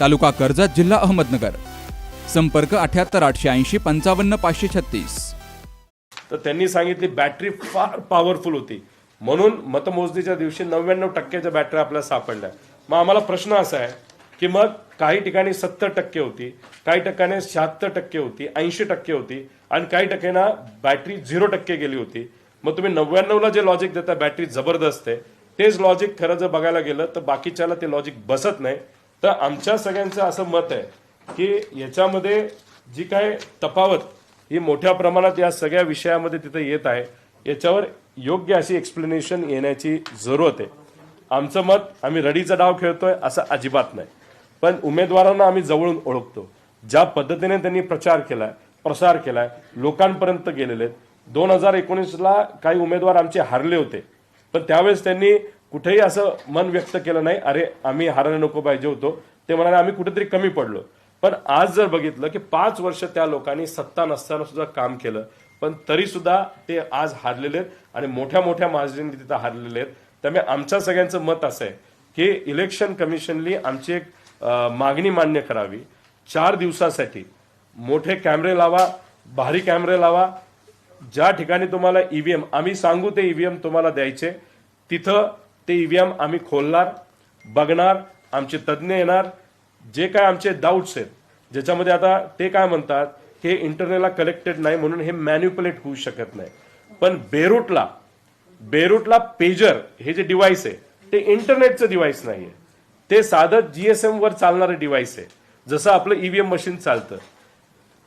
तालुका कर्जत जिल्हा अहमदनगर. संपर्क अठ्याहत्तर आठशे ऐंशी पंचावन्न पाचशे छत्तीस. तर त्यांनी सांगितली बॅटरी फार पॉवरफुल होती. म्हणून मतमोजणीच्या दिवशी नव्याण्णव टक्क्याच्या बॅटरी आपल्याला सापडल्या. मग आम्हाला प्रश्न असा आहे की मग काही ठिकाणी सत्तर टक्के होती काही टक्क्याने शहात्तर टक्के होती ऐंशी टक्के होती आणि काही टक्क्यांना बॅटरी झिरो टक्के गेली होती. मग तुम्ही नव्याण्णवला जे लॉजिक देता बॅटरी जबरदस्त आहे. तेच लॉजिक खरं जर बघायला गेलं तर बाकीच्याला ते लॉजिक बसत नाही. तर आमच्या सगळ्यांचं असं मत आहे की याच्यामध्ये जी काय तफावत ही मोठ्या प्रमाणात या सगळ्या विषयामध्ये तिथे येत आहे याच्यावर योग्य अशी एक्सप्लेनेशन येण्याची जरूरत आहे. आमचं मत आम्ही रडीचा डाव खेळतोय असं अजिबात नाही. पण उमेदवारांना आम्ही जवळून ओळखतो. ज्या पद्धतीने त्यांनी प्रचार केलाय प्रसार केलाय लोकांपर्यंत गेलेले आहेत. दोन हजार एकोणीसला काही उमेदवार आमचे हारले होते. पण त्यावेळेस त्यांनी कुठेही असं मन व्यक्त केलं नाही अरे आम्ही हारायला नको पाहिजे होतो. ते म्हणाले आम्ही कुठेतरी कमी पडलो. पण आज जर बघितलं की पाच वर्ष त्या लोकांनी सत्ता नसताना सुद्धा काम केलं पण तरी सुद्धा ते आज हारलेले आहेत आणि मोठ्या मोठ्या मार्जिनने तिथं हारलेले आहेत. त्यामुळे आमच्या सगळ्यांचं मत असं आहे की इलेक्शन कमिशननी आमची एक मागणी मान्य करावी. चार दिवसासाठी मोठे कॅमेरे लावा भारी कॅमेरे लावा. ज्या ठिकाणी तुम्हाला ईव्हीएम आम्ही सांगू ते ईव्हीएम तुम्हाला द्यायचे. तिथं ते ईव्हीएम आम्ही खोलणार बघणार आमचे तज्ज्ञ येणार जे काय आमचे डाऊट्स आहेत ज्याच्यामध्ये आता ते काय म्हणतात हे इंटरनेटला कलेक्टेड नाही म्हणून हे मॅन्युपुलेट होऊ शकत नाही. पण बेरूटला बेरूटला पेजर हे जे डिव्हाइस आहे ते इंटरनेटचं डिव्हाइस नाही आहे ते साधं जीएसएम वर चालणारं डिव्हाइस आहे. जसं आपलं ईव्हीएम मशीन चालतं.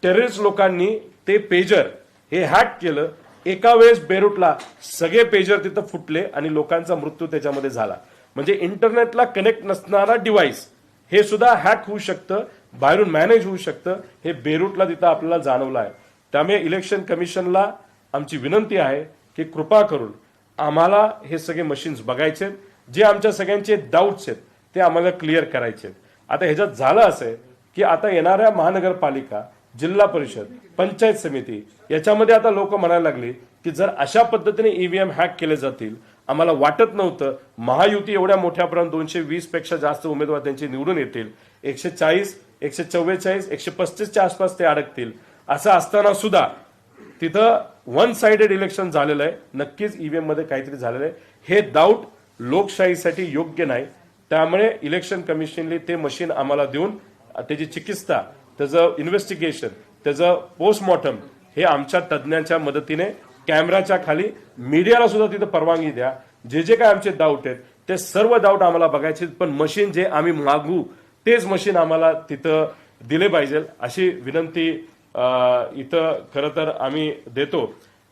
टेररिस्ट लोकांनी ते पेजर हे हॅक केलं एका वेळेस बेरूटला सगळे पेजर तिथं फुटले आणि लोकांचा मृत्यू त्याच्यामध्ये झाला म्हणजे इंटरनेटला कनेक्ट नसणारा डिव्हाइस हे सुद्धा हॅक होऊ शकतं बाहेरून मॅनेज होऊ शकतं हे बेरूटला तिथं आपल्याला जाणवलं आहे त्यामुळे इलेक्शन कमिशनला आमची विनंती आहे की कृपा करून आम्हाला हे सगळे मशीन्स बघायचे आहेत. जे आमच्या सगळ्यांचे डाऊट्स आहेत ते आम्हाला क्लिअर करायचे आहेत. आता ह्याच्यात झालं असं आहे की आता येणाऱ्या महानगरपालिका जिल्हा परिषद पंचायत समिती याच्यामध्ये आता लोक म्हणायला लागली की जर अशा पद्धतीने ईव्हीएम हॅक केले जातील आम्हाला वाटत नव्हतं महायुती एवढ्या मोठ्यापर्यंत दोनशे वीसपेक्षा जास्त उमेदवार त्यांचे निवडून येतील. एकशे चाळीस एकशे चव्वेचाळीस एकशे पस्तीसच्या आसपास ते अडकतील. असं असताना सुद्धा तिथं वन साइडेड इलेक्शन झालेलं आहे. नक्कीच ईव्हीएममध्ये काहीतरी झालेलं आहे. हे डाऊट लोकशाहीसाठी योग्य नाही. त्यामुळे इलेक्शन कमिशनने ते मशीन आम्हाला देऊन त्याची चिकित्सा त्याचं इन्व्हेस्टिगेशन त्याचं पोस्टमॉर्टम हे आमच्या तज्ज्ञांच्या मदतीने कॅमेराच्या खाली मीडियाला सुद्धा तिथं परवानगी द्या. जे जे काय आमचे डाऊट आहेत ते सर्व डाऊट आम्हाला बघायचे पण मशीन जे आम्ही मागू तेच मशीन आम्हाला तिथं दिले पाहिजे. अशी विनंती इथं खरं तर आम्ही देतो.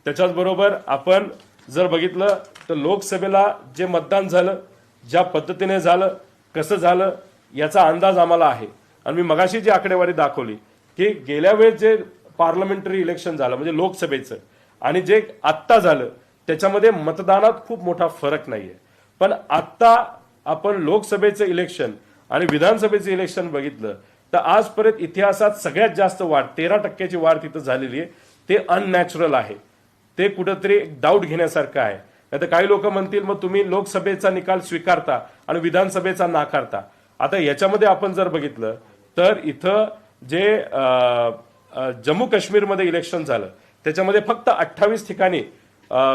त्याच्याच बरोबर आपण जर बघितलं तर लोकसभेला जे मतदान झालं ज्या पद्धतीने झालं कसं झालं याचा अंदाज आम्हाला आहे. आणि मी मगाशी जी आकडेवारी दाखवली की गेल्या वेळेस जे पार्लमेंटरी इलेक्शन झालं म्हणजे लोकसभेचं आणि जे आत्ता झालं त्याच्यामध्ये मतदानात खूप मोठा फरक नाहीये. पण आत्ता आपण लोकसभेचं इलेक्शन आणि विधानसभेचं इलेक्शन बघितलं तर आजपर्यंत इतिहासात सगळ्यात जास्त वाढ तेरा टक्क्याची वाढ तिथं झालेली आहे. ते अननॅचरल आहे. ते कुठंतरी एक डाऊट घेण्यासारखं आहे. नाही तर काही लोक म्हणतील मग तुम्ही लोकसभेचा निकाल स्वीकारता आणि विधानसभेचा नाकारता. आता याच्यामध्ये आपण जर बघितलं तर इथं जे जम्मू काश्मीरमध्ये इलेक्शन झालं त्याच्यामध्ये फक्त अठ्ठावीस ठिकाणी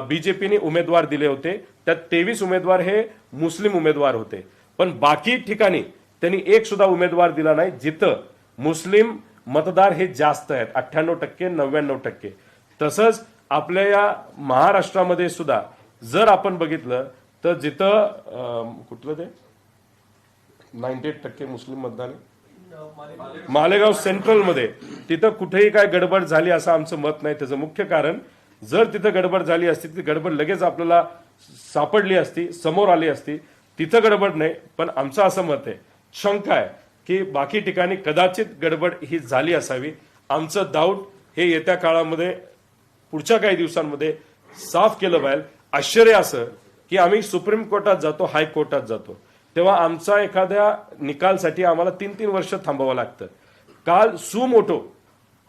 बीजेपीने उमेदवार दिले होते. त्यात तेवीस उमेदवार हे मुस्लिम उमेदवार होते. पण बाकी ठिकाणी त्यांनी एक सुद्धा उमेदवार दिला नाही जिथं मुस्लिम मतदार हे जास्त आहेत. अठ्ठ्याण्णव टक्के नव्याण्णव टक्के. तसंच आपल्या या महाराष्ट्रामध्ये सुद्धा जर आपण बघितलं तर जिथं कुठलं ते? नाईन्टी एट टक्के मुस्लिम मतदान आहे. मालेगाव सेंट्रलमध्ये तिथं कुठेही काय गडबड झाली असं आमचं मत नाही. त्याचं मुख्य कारण जर तिथं गडबड झाली असती ती गडबड लगेच आपल्याला सापडली असती समोर आली असती तिथं गडबड नाही. पण आमचं असं मत आहे शंका आहे की बाकी ठिकाणी कदाचित गडबड ही झाली असावी. आमचं डाऊट हे येत्या काळामध्ये पुढच्या काही दिवसांमध्ये साफ केलं पाहिजे. आश्चर्य असं की आम्ही सुप्रीम कोर्टात जातो हायकोर्टात जातो. तेव्हा आमचा एखाद्या निकालसाठी आम्हाला तीन तीन वर्ष थांबावं लागतं. काल सुमोटो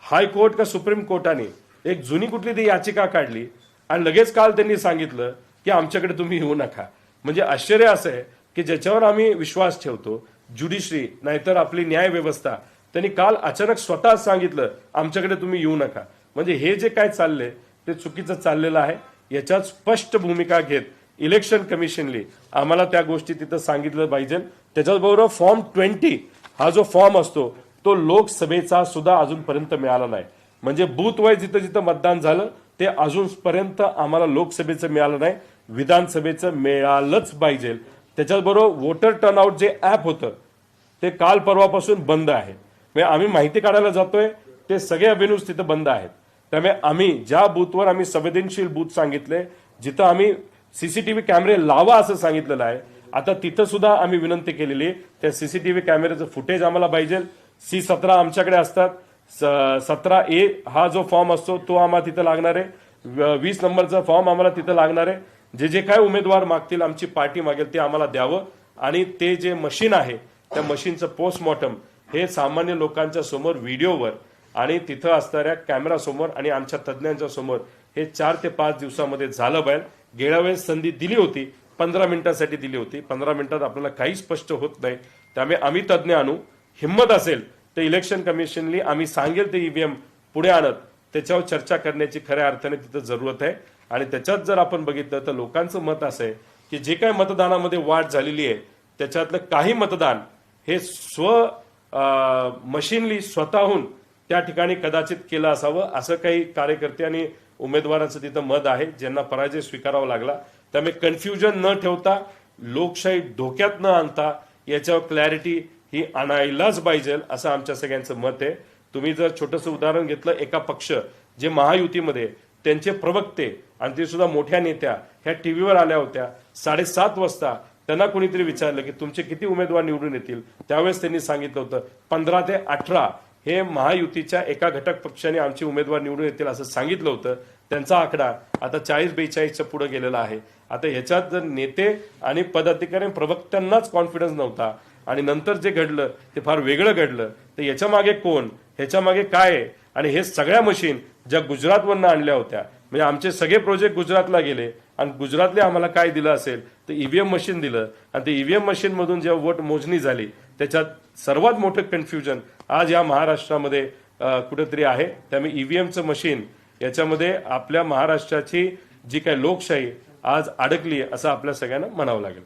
हायकोर्ट का सुप्रीम कोर्टाने एक जुनी कुठली ती याचिका काढली आणि लगेच काल त्यांनी सांगितलं की आमच्याकडे तुम्ही येऊ नका. म्हणजे आश्चर्य असं आहे की ज्याच्यावर आम्ही विश्वास ठेवतो ज्युडिशरी नाहीतर आपली न्याय व्यवस्था त्यांनी काल अचानक स्वतः सांगितलं आमच्याकडे तुम्ही येऊ नका. म्हणजे हे जे काय चाललंय ते चुकीचं चाललेलं आहे. याच्यात स्पष्ट भूमिका घेत इलेक्शन कमिशनली. आम्हाला त्या गोष्टी तिथं सांगितलं पाहिजे. त्याच्याचबरोबर फॉर्म ट्वेंटी हा जो फॉर्म असतो तो लोकसभेचा सुद्धा अजूनपर्यंत मिळाला नाही. म्हणजे बूथ वाईज जिथं जिथं मतदान झालं ते अजूनपर्यंत आम्हाला लोकसभेचं मिळालं नाही. विधानसभेचं मिळालंच पाहिजे. त्याच्याचबरोबर वोटर टर्नआउट जे ॲप होतं ते काल परवापासून बंद आहे. म्हणजे आम्ही माहिती काढायला जातोय ते सगळे अव्हेन्यूज तिथं बंद आहेत. त्यामुळे आम्ही ज्या बूथवर आम्ही संवेदनशील बूथ सांगितले जिथं आम्ही सीसीटीव्ही कॅमेरे लावा असं सांगितलेलं आहे. आता तिथं सुद्धा आम्ही विनंती केलेली आहे. त्या सीसीटीव्ही कॅमेऱ्याचं फुटेज आम्हाला पाहिजे. सी सतरा आमच्याकडे असतात. स- सतरा ए हा जो फॉर्म असतो तो आम्हाला तिथं लागणार आहे. व- वीस नंबरचा फॉर्म आम्हाला तिथं लागणार आहे. जे जे काय उमेदवार मागतील आमची पार्टी मागेल ते आम्हाला द्यावं. आणि ते जे मशीन आहे त्या मशीनचं पोस्टमॉर्टम हे सामान्य लोकांच्या समोर व्हिडिओवर आणि तिथं असणाऱ्या कॅमेरा समोर आणि आमच्या तज्ज्ञांच्या समोर हे चार ते पाच दिवसामध्ये झालं पाहिजे. गेल्या वेळेस संधी दिली होती पंधरा मिनिटासाठी दिली होती. पंधरा मिनिटात आपल्याला काही स्पष्ट होत नाही. त्यामुळे आम्ही तज्ज्ञ आणू. हिंमत असेल तर इलेक्शन कमिशनली आम्ही सांगेल ते ईव्हीएम पुढे आणत. त्याच्यावर चर्चा करण्याची खऱ्या अर्थाने तिथं जरूरत आहे. आणि त्याच्यात जर आपण बघितलं तर लोकांचं मत असं आहे की जे काय मतदानामध्ये वाढ झालेली आहे त्याच्यातलं काही मतदान हे स्व मशीनली स्वतःहून त्या ठिकाणी कदाचित केलं असावं असं काही कार्यकर्ते आणि उमेदवारांचं तिथं मत आहे ज्यांना पराजय स्वीकारावा लागला. त्यामुळे कन्फ्युजन न ठेवता लोकशाही धोक्यात न आणता याच्यावर क्लॅरिटी ही आणायलाच पाहिजे असं आमच्या सगळ्यांचं मत आहे. तुम्ही जर छोटंसं उदाहरण घेतलं एका पक्ष जे महायुतीमध्ये त्यांचे प्रवक्ते आणि ते सुद्धा मोठ्या नेत्या ह्या टीव्हीवर आल्या होत्या. साडेसात वाजता त्यांना कोणीतरी विचारलं की तुमचे किती उमेदवार निवडून येतील? त्यावेळेस त्यांनी सांगितलं होतं पंधरा ते अठरा हे महायुतीच्या एका घटक पक्षाने आमचे उमेदवार निवडून येतील असं सांगितलं होतं. त्यांचा आकडा आता चाळीस बेचाळीसच्या पुढे गेलेला आहे. आता ह्याच्यात जर नेते आणि पदाधिकारी प्रवक्त्यांनाच कॉन्फिडन्स नव्हता आणि नंतर जे घडलं ते फार वेगळं घडलं तर याच्या मागे कोण? ह्याच्या मागे काय आहे? आणि हे सगळ्या मशीन ज्या गुजरातवरनं आणल्या होत्या म्हणजे आमचे सगळे प्रोजेक्ट गुजरातला गेले आणि गुजरातले आम्हाला काय दिलं असेल? तर ईव्हीएम मशीन दिलं. आणि ते ईव्हीएम मशीन मधून जेव्हा वोट मोजणी झाली त्याच्यात सर्वात मोठं कन्फ्युजन आज या महाराष्ट्रामध्ये कुठेतरी आहे. त्यामुळे ई व्ही एमचं मशीन याच्यामध्ये आपल्या महाराष्ट्राची जी काही लोकशाही आज अडकली असं आपल्या सगळ्यांना म्हणावं लागेल.